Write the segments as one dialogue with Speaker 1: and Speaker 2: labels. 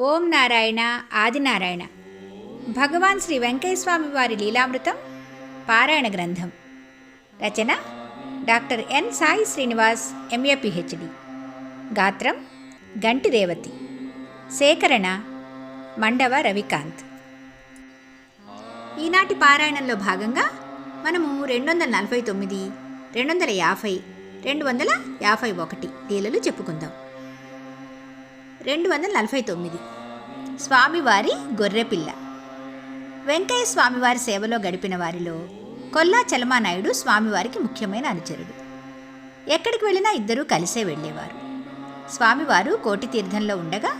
Speaker 1: ఓం నారాయణ ఆదినారాయణ భగవాన్ శ్రీ వెంకయ్య వారి లీలామృతం పారాయణ గ్రంథం. రచన doctor N Sai Srinivas MA PhD. గాత్రం గంటి రేవతి. సేకరణ మండవ రవికాంత్. ఈనాటి పారాయణంలో భాగంగా మనము రెండు వందల నలభై తొమ్మిది రెండు వందల యాభై రెండు వందల యాభై ఒకటి లీలలు చెప్పుకుందాం. రెండు వందల నలభై తొమ్మిది. స్వామివారి గొర్రెపిల్ల. వెంకయ్య స్వామివారి సేవలో గడిపిన వారిలో కొల్లా చలమానాయుడు స్వామివారికి ముఖ్యమైన అనుచరుడు. ఎక్కడికి వెళ్ళినా ఇద్దరూ కలిసే వెళ్ళేవారు. స్వామివారు కోటి తీర్థంలో ఉండగా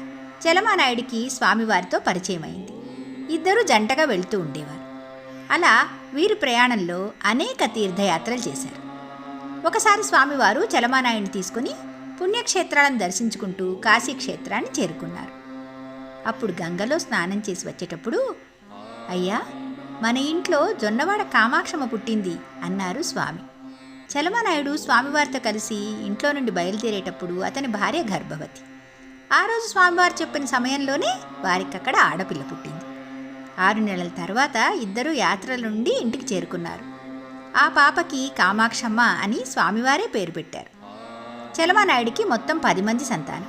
Speaker 1: చలమానాయుడికి స్వామివారితో పరిచయం అయింది ఇద్దరూ జంటగా వెళ్తూ ఉండేవారు. అలా వీరి ప్రయాణంలో అనేక తీర్థయాత్రలు చేశారు. ఒకసారి స్వామివారు చలమానాయుడిని తీసుకుని పుణ్యక్షేత్రాలను దర్శించుకుంటూ కాశీక్షేత్రాన్ని చేరుకున్నారు. అప్పుడు గంగలో స్నానం చేసి వచ్చేటప్పుడు అయ్యా మన ఇంట్లో జొన్నవాడ కామాక్షమ పుట్టింది అన్నారు స్వామి. చలమనాయుడు స్వామివారితో కలిసి ఇంట్లో నుండి బయలుదేరేటప్పుడు అతని భార్య గర్భవతి. ఆ రోజు స్వామివారు చెప్పిన సమయంలోనే వారికి అక్కడ ఆడపిల్ల పుట్టింది. ఆరు నెలల తర్వాత ఇద్దరు యాత్రల నుండి ఇంటికి చేరుకున్నారు. ఆ పాపకి కామాక్షమ్మ అని స్వామివారే పేరు పెట్టారు. చలమానాయుడికి మొత్తం పది మంది సంతానం.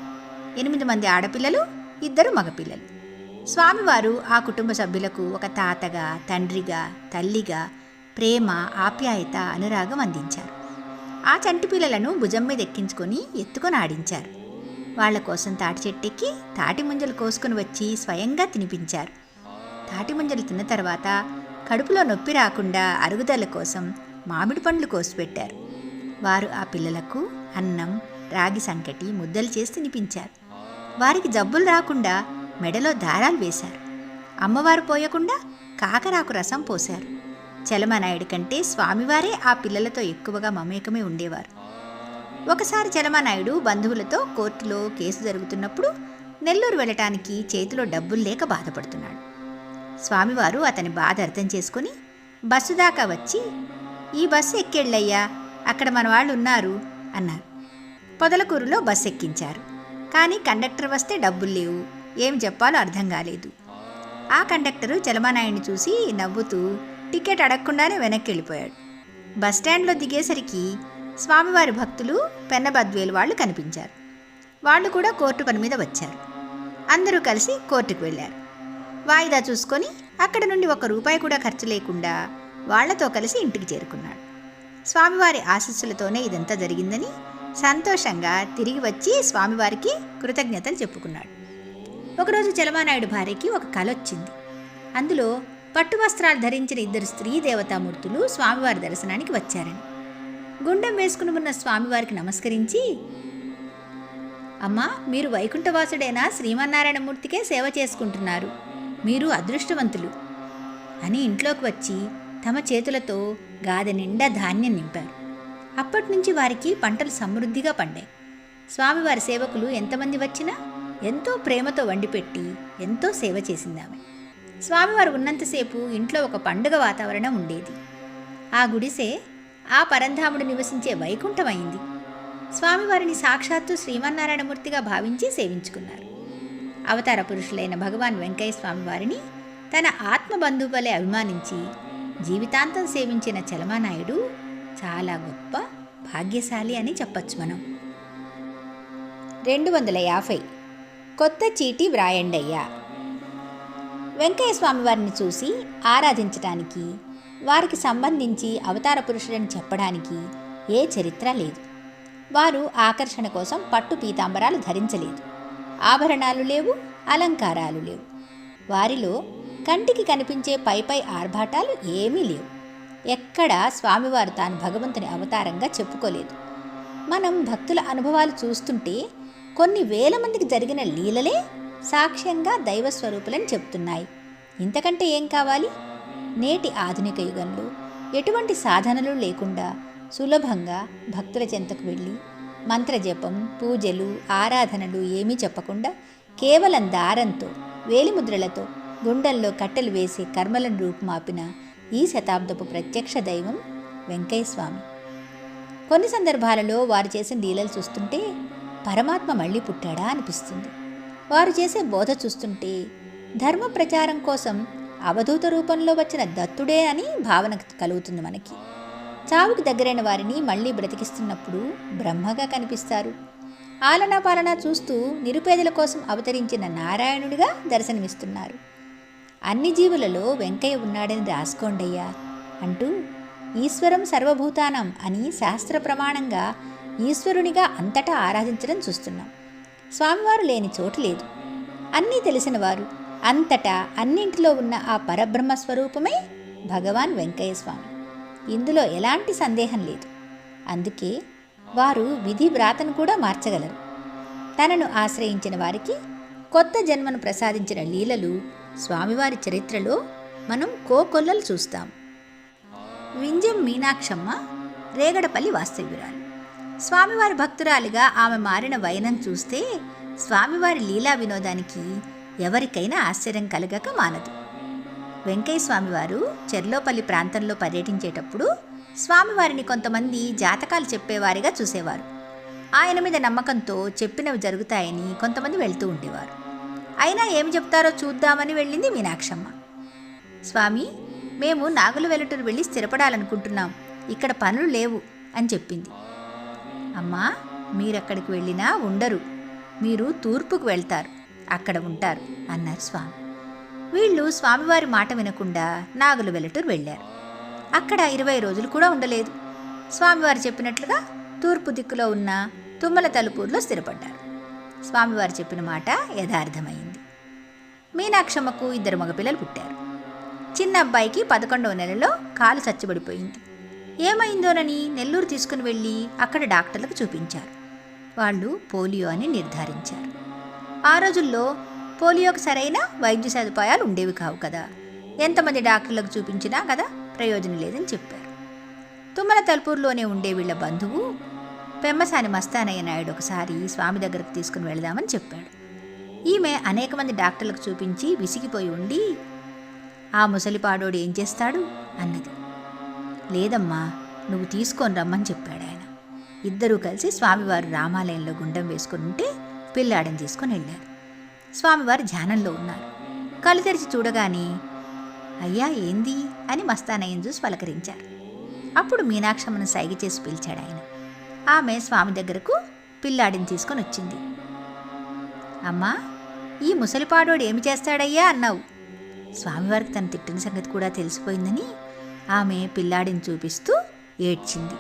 Speaker 1: ఎనిమిది మంది ఆడపిల్లలు ఇద్దరు మగపిల్లలు. స్వామివారు ఆ కుటుంబ సభ్యులకు ఒక తాతగా తండ్రిగా తల్లిగా ప్రేమ ఆప్యాయత అనురాగం అందించారు. ఆ చంటి పిల్లలను భుజం మీద ఎక్కించుకొని ఎత్తుకొని ఆడించారు. వాళ్ళ కోసం తాటి చెట్టెక్కి తాటి ముంజలు కోసుకుని వచ్చి స్వయంగా తినిపించారు. తాటి ముంజలు తిన్న తర్వాత కడుపులో నొప్పి రాకుండా అరుగుదల కోసం మామిడి పండ్లు కోసిపెట్టారు. వారు ఆ పిల్లలకు అన్నం రాగి సంకటి ముద్దలు చేసి తినిపించారు. వారికి జబ్బులు రాకుండా మెడలో దారాలు వేశారు. అమ్మవారు పోయకుండా కాకరాకు రసం పోశారు. చలమనాయుడి కంటే స్వామివారే ఆ పిల్లలతో ఎక్కువగా మమేకమే ఉండేవారు. ఒకసారి చలమనాయుడు బంధువులతో కోర్టులో కేసు జరుగుతున్నప్పుడు నెల్లూరు వెళ్ళటానికి చేతిలో డబ్బులు లేక బాధపడుతున్నాడు. స్వామివారు అతని బాధ అర్థం చేసుకుని బస్సు దాకా వచ్చి ఈ బస్సు ఎక్కెళ్ళయ్యా అక్కడ మన వాళ్ళు ఉన్నారు అన్నారు. పొదలకూరులో బస్సు ఎక్కించారు కానీ కండక్టర్ వస్తే డబ్బులు లేవు. ఏం చెప్పాలో అర్థం కాలేదు. ఆ కండక్టరు చలమానాయుడిని చూసి నవ్వుతూ టికెట్ అడగకుండానే వెనక్కి వెళ్ళిపోయాడు బస్టాండ్లో దిగేసరికి స్వామివారి భక్తులు పెన్నబద్వేలు వాళ్ళు కనిపించారు. వాళ్ళు కూడా కోర్టు పని మీద వచ్చారు. అందరూ కలిసి కోర్టుకు వెళ్ళారు. వాయిదా చూసుకొని అక్కడ నుండి ఒక రూపాయి కూడా ఖర్చు లేకుండా వాళ్ళతో కలిసి ఇంటికి చేరుకున్నాడు. స్వామివారి ఆశీస్సులతోనే ఇదంతా జరిగిందని సంతోషంగా తిరిగి వచ్చి స్వామివారికి కృతజ్ఞతలు చెప్పుకున్నాడు. ఒకరోజు చలమానాయుడు భార్యకి ఒక కల వచ్చింది అందులో పట్టు వస్త్రాలు ధరించిన ఇద్దరు స్త్రీ దేవతామూర్తులు స్వామివారి దర్శనానికి వచ్చారని. గుండం వేసుకుని ఉన్న స్వామివారికి నమస్కరించి అమ్మా మీరు వైకుంఠవాసుడైన? శ్రీమన్నారాయణమూర్తికే సేవ చేసుకుంటున్నారు. మీరు అదృష్టవంతులు అని ఇంట్లోకి వచ్చి తమ చేతులతో గాదె నిండా ధాన్యం నింపారు. అప్పటి నుంచి వారికి పంటలు సమృద్ధిగా పండాయి. స్వామివారి సేవకులు ఎంతమంది వచ్చినా ఎంతో ప్రేమతో వండిపెట్టి ఎంతో సేవ చేసింది ఆమె స్వామివారు ఉన్నంతసేపు ఇంట్లో ఒక పండుగ వాతావరణం ఉండేది. ఆ గుడిసే ఆ పరంధాముడు నివసించే వైకుంఠమైంది. స్వామివారిని సాక్షాత్తు శ్రీమన్నారాయణమూర్తిగా భావించి సేవించుకున్నారు. అవతార పురుషులైన భగవాన్ వెంకయ్య స్వామివారిని తన ఆత్మబంధువు వలె అభిమానించి జీవితాంతం సేవించిన చలమానాయుడు చాలా గొప్ప భాగ్యశాలి అని చెప్పచ్చు మనం. రెండు వందల యాభై. కొత్త చీటి వ్రాయండయ్యా. వెంకయ్య స్వామి వారిని చూసి ఆరాధించటానికి వారికి సంబంధించి అవతార పురుషులని చెప్పడానికి ఏ చరిత్ర లేదు. వారు ఆకర్షణ కోసం పట్టు పీతాంబరాలు ధరించలేదు. ఆభరణాలు లేవు అలంకారాలు లేవు. వారిలో కంటికి కనిపించే పై పై ఆర్భాటాలు ఏమీ లేవు. ఎక్కడా స్వామివారు తాను భగవంతుని అవతారంగా చెప్పుకోలేదు. మనం భక్తుల అనుభవాలు చూస్తుంటే కొన్ని వేల మందికి జరిగిన లీలలే సాక్ష్యంగా దైవ స్వరూపులని చెప్తున్నాయి. ఇంతకంటే ఏం కావాలి? నేటి ఆధునిక యుగంలో ఎటువంటి సాధనలు లేకుండా సులభంగా భక్తుల చెంతకు వెళ్ళి మంత్రజపం పూజలు ఆరాధనలు ఏమీ చెప్పకుండా కేవలం దారంతో వేలిముద్రలతో గుండెల్లో కట్టెలు వేసి కర్మలను రూపుమాపిన ఈ శతాబ్దపు ప్రత్యక్ష దైవం వెంకయ్య స్వామి కొన్ని సందర్భాలలో వారు చేసిన లీలలు చూస్తుంటే పరమాత్మ మళ్ళీ పుట్టాడా అనిపిస్తుంది. వారు చేసే బోధ చూస్తుంటే ధర్మ ప్రచారం కోసం అవధూత రూపంలో వచ్చిన దత్తుడే అని భావన కలుగుతుంది మనకి. చావుకు దగ్గరైన వారిని మళ్ళీ బ్రతికిస్తున్నప్పుడు బ్రహ్మగా కనిపిస్తారు. ఆలనా పాలన చూస్తూ నిరుపేదల కోసం అవతరించిన నారాయణుడిగా దర్శనమిస్తున్నారు. అన్ని జీవులలో వెంకయ్య ఉన్నాడని రాసుకోండయ్యా అంటూ ఈశ్వరం సర్వభూతానం అని శాస్త్ర ప్రమాణంగా ఈశ్వరునిగా అంతటా ఆరాధించడం చూస్తున్నాం. స్వామివారు లేని చోటు లేదు. అన్నీ తెలిసిన వారు అంతటా అన్నింటిలో ఉన్న ఆ పరబ్రహ్మ స్వరూపమే భగవాన్ వెంకయ్య స్వామి. ఇందులో ఎలాంటి సందేహం లేదు. అందుకే వారు విధి వ్రాతను కూడా మార్చగలరు. తనను ఆశ్రయించిన వారికి కొత్త జన్మను ప్రసాదించిన లీలలు స్వామివారి చరిత్రలో మనం కోకొల్లలు చూస్తాం. వింజం మీనాక్షమ్మ రేగడపల్లి వాస్తవ్యురాలు. స్వామివారి భక్తురాలిగా ఆమె మారిన వైనం చూస్తే స్వామివారి లీలా వినోదానికి ఎవరికైనా ఆశ్చర్యం కలగక మానదు. వెంకయ్య స్వామివారు చెర్లోపల్లి ప్రాంతంలో పర్యటించేటప్పుడు స్వామివారిని కొంతమంది జాతకాలు చెప్పేవారిగా చూసేవారు. ఆయన మీద నమ్మకంతో చెప్పినవి జరుగుతాయని కొంతమంది వెళ్తూ ఉండేవారు. అయినా ఏమి చెప్తారో చూద్దామని వెళ్ళింది మీనాక్షమ్మ. స్వామి మేము నాగుల వెలుటూరు వెళ్ళి స్థిరపడాలనుకుంటున్నాం. ఇక్కడ పనులు లేవు అని చెప్పింది. అమ్మా మీరక్కడికి వెళ్ళినా ఉండరు. మీరు తూర్పుకు వెళ్తారు. అక్కడ ఉంటారు అన్నారు స్వామి. వీళ్ళు స్వామివారి మాట వినకుండా నాగుల వెలుటూరు వెళ్ళారు. అక్కడ ఇరవై రోజులు కూడా ఉండలేదు. స్వామివారు చెప్పినట్లుగా తూర్పు దిక్కులో ఉన్న తుమ్మల తలుపూరులో స్థిరపడ్డారు. స్వామివారు చెప్పిన మాట యథార్థమైంది. మీనాక్షమ్మకు ఇద్దరు మగపిల్లలు పుట్టారు. చిన్న అబ్బాయికి పదకొండవ నెలలో కాలు చచ్చబడిపోయింది. ఏమైందోనని నెల్లూరు తీసుకుని వెళ్ళి అక్కడ డాక్టర్లకు చూపించారు. వాళ్ళు పోలియో అని నిర్ధారించారు. ఆ రోజుల్లో పోలియోకి సరైన వైద్య సదుపాయాలు ఉండేవి కావు కదా. ఎంతమంది డాక్టర్లకు చూపించినా కదా ప్రయోజనం లేదని చెప్పారు. తుమ్మల తలుపూరులోనే ఉండే వీళ్ళ బంధువు పెమ్మసాని మస్తానయ్య నాయుడు ఒకసారి స్వామి దగ్గరకు తీసుకుని వెళదామని చెప్పాడు. ఈమె అనేక మంది డాక్టర్లకు చూపించి విసిగిపోయి ఉండి ఆ ముసలిపాడోడు ఏం చేస్తాడు? అన్నది. లేదమ్మా నువ్వు తీసుకొని రమ్మని చెప్పాడు ఆయన. ఇద్దరూ కలిసి స్వామివారు రామాలయంలో గుండం వేసుకుని ఉంటే పిల్లాడిని తీసుకొని వెళ్ళారు. స్వామివారు ధ్యానంలో ఉన్నారు. కళ్ళు తెరిచి చూడగానే అయ్యా ఏంది? అని మస్తానయ్యను చూసి పలకరించారు. అప్పుడు మీనాక్షమ్మను సైగ చేసి పిలిచాడు ఆయన. ఆమె స్వామి దగ్గరకు పిల్లాడిని తీసుకొని వచ్చింది. అమ్మా ఈ ముసలిపాడోడు ఏమి చేస్తాడయ్యా? అన్నావు. స్వామివారికి తను తిట్టిన సంగతి కూడా తెలిసిపోయిందని ఆమె పిల్లాడిని చూపిస్తూ ఏడ్చింది.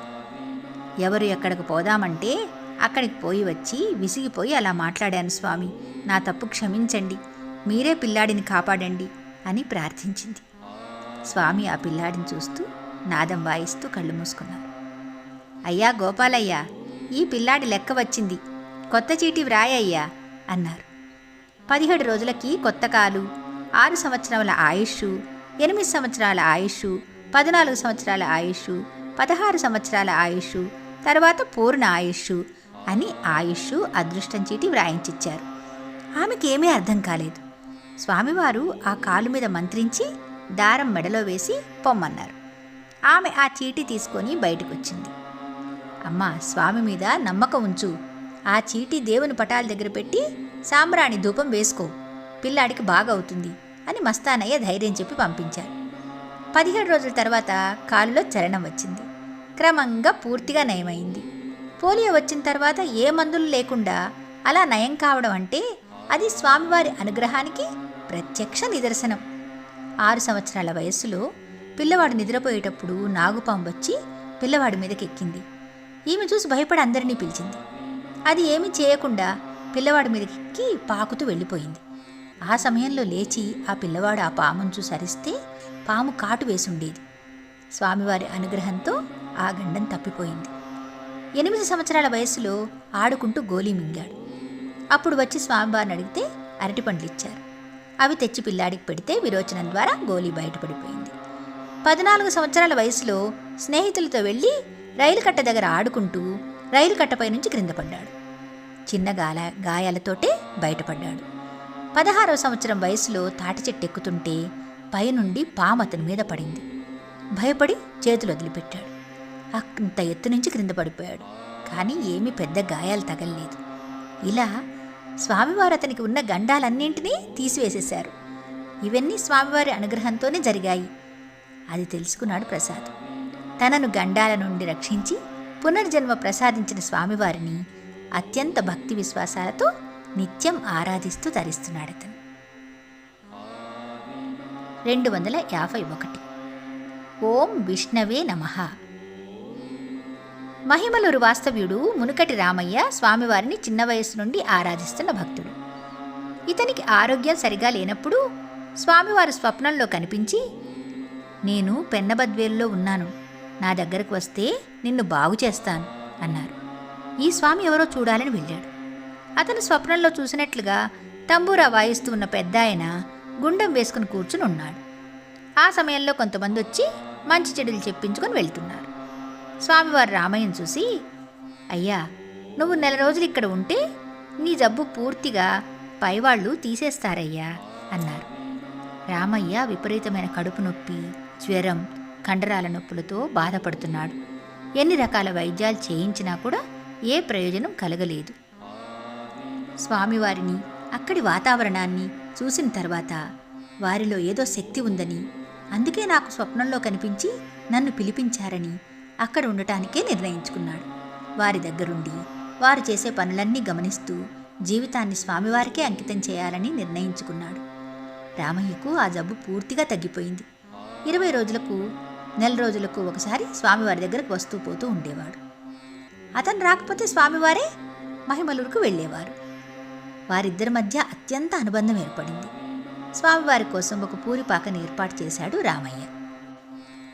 Speaker 1: ఎవరు ఎక్కడికి పోదామంటే అక్కడికి పోయి వచ్చి విసిగిపోయి అలా మాట్లాడాను స్వామి. నా తప్పు క్షమించండి. మీరే పిల్లాడిని కాపాడండి అని ప్రార్థించింది. స్వామి ఆ పిల్లాడిని చూస్తూ నాదం వాయిస్తూ కళ్ళు మూసుకున్నారు. అయ్యా గోపాలయ్య ఈ పిల్లాడి లెక్క వచ్చింది. కొత్త చీటి వ్రాయయ్యా అన్నారు. పదిహేడు రోజులకి కొత్త కాలు ఆరు సంవత్సరాల ఆయుష్ ఎనిమిది సంవత్సరాల ఆయుష్ పద్నాలుగు సంవత్సరాల ఆయుష్ పదహారు సంవత్సరాల ఆయుష్ తర్వాత పూర్ణ ఆయుష్ అని ఆయుష్ అదృష్టం చీటి వ్రాయించిచ్చారు. ఆమెకేమీ అర్థం కాలేదు. స్వామివారు ఆ కాలు మీద మంత్రించి దారం మెడలో వేసి పొమ్మన్నారు. ఆమె ఆ చీటి తీసుకొని బయటకు వచ్చింది అమ్మా స్వామి మీద నమ్మకం ఉంచు. ఆ చీటీ దేవుని పటాల దగ్గర పెట్టి సాంబ్రాణి ధూపం వేసుకో. పిల్లాడికి బాగవుతుంది అని మస్తానయ్య ధైర్యం చెప్పి పంపించారు. పదిహేడు రోజుల తర్వాత కాలులో చరణం వచ్చింది. క్రమంగా పూర్తిగా నయమైంది. పోలియో వచ్చిన తర్వాత ఏ మందులు లేకుండా అలా నయం కావడం అంటే అది స్వామివారి అనుగ్రహానికి ప్రత్యక్ష నిదర్శనం. ఆరు సంవత్సరాల వయస్సులో పిల్లవాడు నిద్రపోయేటప్పుడు నాగుపాము వచ్చి పిల్లవాడి మీదకి ఎక్కింది. ఈమె చూసి భయపడి అందరినీ పిలిచింది. అది ఏమీ చేయకుండా పిల్లవాడి మీదకి ఎక్కి పాకుతూ వెళ్ళిపోయింది. ఆ సమయంలో లేచి ఆ పిల్లవాడు ఆ పామును చూసి అరిస్తే పాము కాటు వేసుండేది స్వామివారి అనుగ్రహంతో ఆ గండం తప్పిపోయింది. ఎనిమిది సంవత్సరాల వయసులో ఆడుకుంటూ గోలీ మింగాడు. అప్పుడు వచ్చి స్వామివారిని అడిగితే అరటిపండ్లు ఇచ్చారు. అవి తెచ్చి పిల్లాడికి పెడితే విరోచనం ద్వారా గోలీ బయటపడిపోయింది. పద్నాలుగు సంవత్సరాల వయసులో స్నేహితులతో వెళ్ళి రైలు కట్ట దగ్గర ఆడుకుంటూ రైలు కట్టపై నుంచి క్రింద పడ్డాడు. చిన్న గాల గాయాలతోటే బయటపడ్డాడు. పదహారవ సంవత్సరం వయసులో తాటి చెట్టు ఎక్కుతుంటే పైనుండి పాము అతని మీద పడింది. భయపడి చేతులు వదిలిపెట్టాడు. అంత ఎత్తు నుంచి క్రింద పడిపోయాడు. కానీ ఏమీ పెద్ద గాయాలు తగలలేదు. ఇలా స్వామివారు అతనికి ఉన్న గండాలన్నింటినీ తీసివేసేశారు. ఇవన్నీ స్వామివారి అనుగ్రహంతోనే జరిగాయి. అది తెలుసుకున్నాడు ప్రసాద్. తనను గండాల నుండి రక్షించి పునర్జన్మ ప్రసాదించిన స్వామివారిని అత్యంత భక్తి విశ్వాసాలతో నిత్యం ఆరాధిస్తూ తరిస్తున్నాడు అతను. రెండు వందల యాభై ఒకటి. ఓం విష్ణవే నమః. మహిమలూరు వాస్తవ్యుడు మునుకటి రామయ్య స్వామివారిని చిన్న వయస్సు నుండి ఆరాధిస్తున్న భక్తుడు. ఇతనికి ఆరోగ్యం సరిగా లేనప్పుడు స్వామివారు స్వప్నంలో కనిపించి నేను పెన్నబద్వేలులో ఉన్నాను. నా దగ్గరకు వస్తే నిన్ను బాగు చేస్తాను అన్నారు. ఈ స్వామి ఎవరో చూడాలని వెళ్ళాడు. అతను స్వప్నంలో చూసినట్లుగా తంబూరా వాయిస్తూ ఉన్న పెద్ద ఆయన గుండం వేసుకుని కూర్చుని ఉన్నాడు. ఆ సమయంలో కొంతమంది వచ్చి మంచి చెడులు చెప్పించుకొని వెళ్తున్నారు. స్వామివారు రామయ్యను చూసి అయ్యా నువ్వు నెల రోజులు ఇక్కడ ఉంటే నీ జబ్బు పూర్తిగా పైవాళ్ళు తీసేస్తారయ్యా అన్నారు. రామయ్య విపరీతమైన కడుపు నొప్పి జ్వరం కండరాల నొప్పులతో బాధపడుతున్నాడు. ఎన్ని రకాల వైద్యాలు చేయించినా కూడా ఏ ప్రయోజనం కలగలేదు. స్వామివారిని అక్కడి వాతావరణాన్ని చూసిన తర్వాత వారిలో ఏదో శక్తి ఉందని అందుకే నాకు స్వప్నంలో కనిపించి నన్ను పిలిపించారని అక్కడ ఉండటానికే నిర్ణయించుకున్నాడు. వారి దగ్గరుండి వారు చేసే పనులన్నీ గమనిస్తూ జీవితాన్ని స్వామివారికే అంకితం చేయాలని నిర్ణయించుకున్నాడు. రామయ్యకు ఆ జబ్బు పూర్తిగా తగ్గిపోయింది. ఇరవై రోజులకు నెల రోజులకు ఒకసారి స్వామివారి దగ్గరకు వస్తూ పోతూ ఉండేవాడు. అతను రాకపోతే స్వామివారే మహిమలూరుకు వెళ్ళేవారు. వారిద్దరి మధ్య అత్యంత అనుబంధం ఏర్పడింది. స్వామివారి కోసం ఒక పూరిపాకను ఏర్పాటు చేశాడు రామయ్య.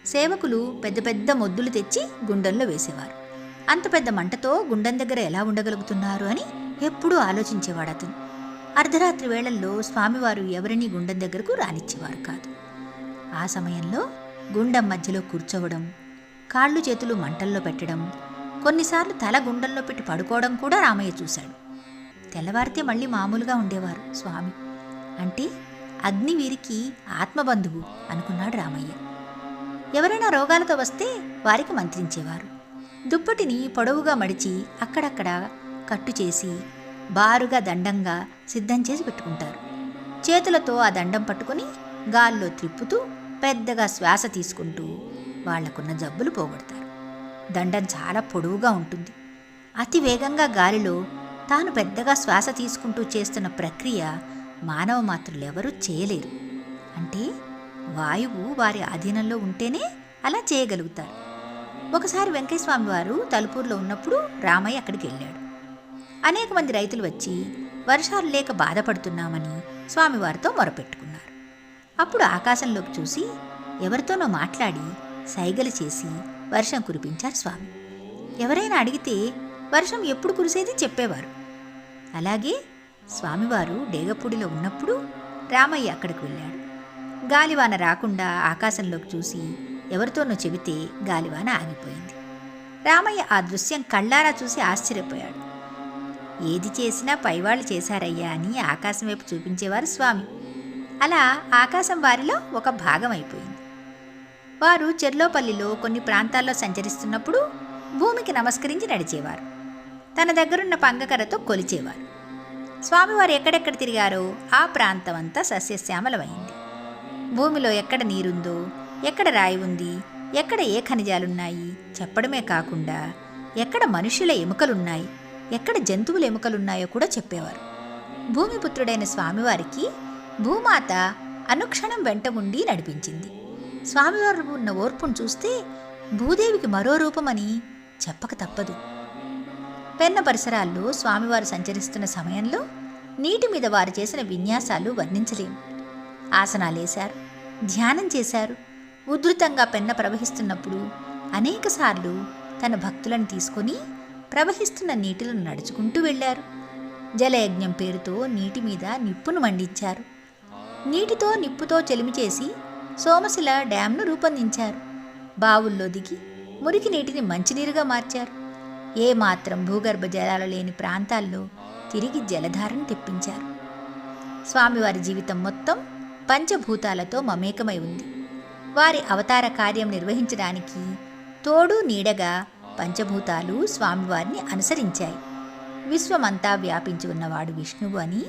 Speaker 1: సేవకులు పెద్ద పెద్ద మొద్దులు తెచ్చి గుండెల్లో వేసేవారు. అంత పెద్ద మంటతో గుండెం దగ్గర ఎలా ఉండగలుగుతున్నారు అని ఎప్పుడూ ఆలోచించేవాడు అతను. అర్ధరాత్రి వేళల్లో స్వామివారు ఎవరినీ గుండెం దగ్గరకు రానిచ్చేవారు కాదు. ఆ సమయంలో గుండం మధ్యలో కూర్చోవడం కాళ్ళు చేతులు మంటల్లో పెట్టడం కొన్నిసార్లు తల గుండంలో పెట్టి పడుకోవడం కూడా రామయ్య చూశాడు. తెల్లవారితే మళ్ళీ మామూలుగా ఉండేవారు స్వామి. అంటే అగ్ని వీరికి ఆత్మబంధువు అనుకున్నాడు రామయ్య. ఎవరైనా రోగాలతో వస్తే వారికి మంత్రించేవారు. దుప్పటిని పొడవుగా మడిచి అక్కడక్కడ కట్టు చేసి బారుగా దండంగా సిద్ధం చేసి పెట్టుకుంటారు. చేతులతో ఆ దండం పట్టుకొని గాల్లో త్రిప్పుతూ పెద్దగా శ్వాస తీసుకుంటూ వాళ్ళకున్న జబ్బులు పోగొడతారు. దండం చాలా పొడవుగా ఉంటుంది. అతి వేగంగా గాలిలో తాను పెద్దగా శ్వాస తీసుకుంటూ చేస్తున్న ప్రక్రియ మానవ మాతృలెవరూ చేయలేరు. అంటే వాయువు వారి అధీనంలో ఉంటేనే అలా చేయగలుగుతారు. ఒకసారి వెంకటస్వామి వారు తలుపూరులో ఉన్నప్పుడు రామయ్య అక్కడికి వెళ్ళాడు. అనేక మంది రైతులు వచ్చి వర్షాలు లేక బాధపడుతున్నామని స్వామివారితో మొరపెట్టుకున్నారు. అప్పుడు ఆకాశంలోకి చూసి ఎవరితోనో మాట్లాడి సైగలు చేసి వర్షం కురిపించారు స్వామి. ఎవరైనా అడిగితే వర్షం ఎప్పుడు కురిసేది చెప్పేవారు. అలాగే స్వామివారు డేగపూడిలో ఉన్నప్పుడు రామయ్య అక్కడికి వెళ్ళాడు. గాలివాన రాకుండా ఆకాశంలోకి చూసి ఎవరితోనో చెబితే గాలివాన ఆగిపోయింది. రామయ్య ఆ దృశ్యం కళ్ళారా చూసి ఆశ్చర్యపోయాడు. ఏది చేసినా పైవాళ్ళు చేశారయ్యా అని ఆకాశం వైపు చూపించేవారు స్వామి. అలా ఆకాశం వారిలో ఒక భాగం అయిపోయింది వారు చెర్లోపల్లిలో కొన్ని ప్రాంతాల్లో సంచరిస్తున్నప్పుడు భూమికి నమస్కరించి నడిచేవారు. తన దగ్గరున్న పంగకరతో కొలిచేవారు. స్వామివారు ఎక్కడెక్కడ తిరిగారో ఆ ప్రాంతం అంతా సస్యశ్యామలమైంది. భూమిలో ఎక్కడ నీరుందో ఎక్కడ రాయి ఉంది ఎక్కడ ఏ ఖనిజాలున్నాయి చెప్పడమే కాకుండా ఎక్కడ మనుషుల ఎముకలున్నాయి ఎక్కడ జంతువుల ఎముకలున్నాయో కూడా చెప్పేవారు. భూమిపుత్రుడైన స్వామివారికి భూమాత అనుక్షణం వెంట ఉండి నడిపించింది. స్వామివారు ఉన్న ఓర్పును చూస్తే భూదేవికి మరో రూపమని చెప్పక తప్పదు. పెన్న పరిసరాల్లో స్వామివారు సంచరిస్తున్న సమయంలో నీటి మీద వారు చేసిన విన్యాసాలు వర్ణించలేము. ఆసనాలేశారు ధ్యానం చేశారు. ఉధృతంగా పెన్న ప్రవహిస్తున్నప్పుడు అనేకసార్లు తన భక్తులను తీసుకొని ప్రవహిస్తున్న నీటిలో నడుచుకుంటూ వెళ్ళారు. జలయజ్ఞం పేరుతో నీటి మీద నిప్పును మండించారు. నీటితో నిప్పుతో చెలిమి చేసి సోమశిల డ్యాంను రూపొందించారు. బావుల్లో దిగి మురికి నీటిని మంచినీరుగా మార్చారు. ఏ మాత్రం భూగర్భ జలాలు లేని ప్రాంతాల్లో తిరిగి జలధారను తెప్పించారు. స్వామివారి జీవితం మొత్తం పంచభూతాలతో మమేకమై ఉంది. వారి అవతార కార్యం నిర్వహించడానికి తోడు నీడగా పంచభూతాలు స్వామివారిని అనుసరించాయి. విశ్వమంతా వ్యాపించి ఉన్నవాడు విష్ణువు అని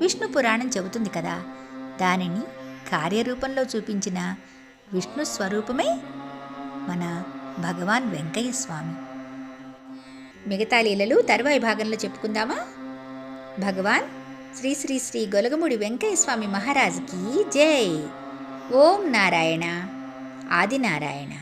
Speaker 1: విష్ణు పురాణం చెబుతుంది కదా దానిని కార్యరూపంలో చూపించిన విష్ణు స్వరూపమే మన భగవాన్ వెంకయ్య స్వామి. మిగతా లీలలు తరువాయి భాగంలో చెప్పుకుందామా? భగవాన్ శ్రీ శ్రీ శ్రీ గొలగముడి వెంకయ్య స్వామి మహారాజుకి జై. ఓం నారాయణ. ఆదినారాయణ.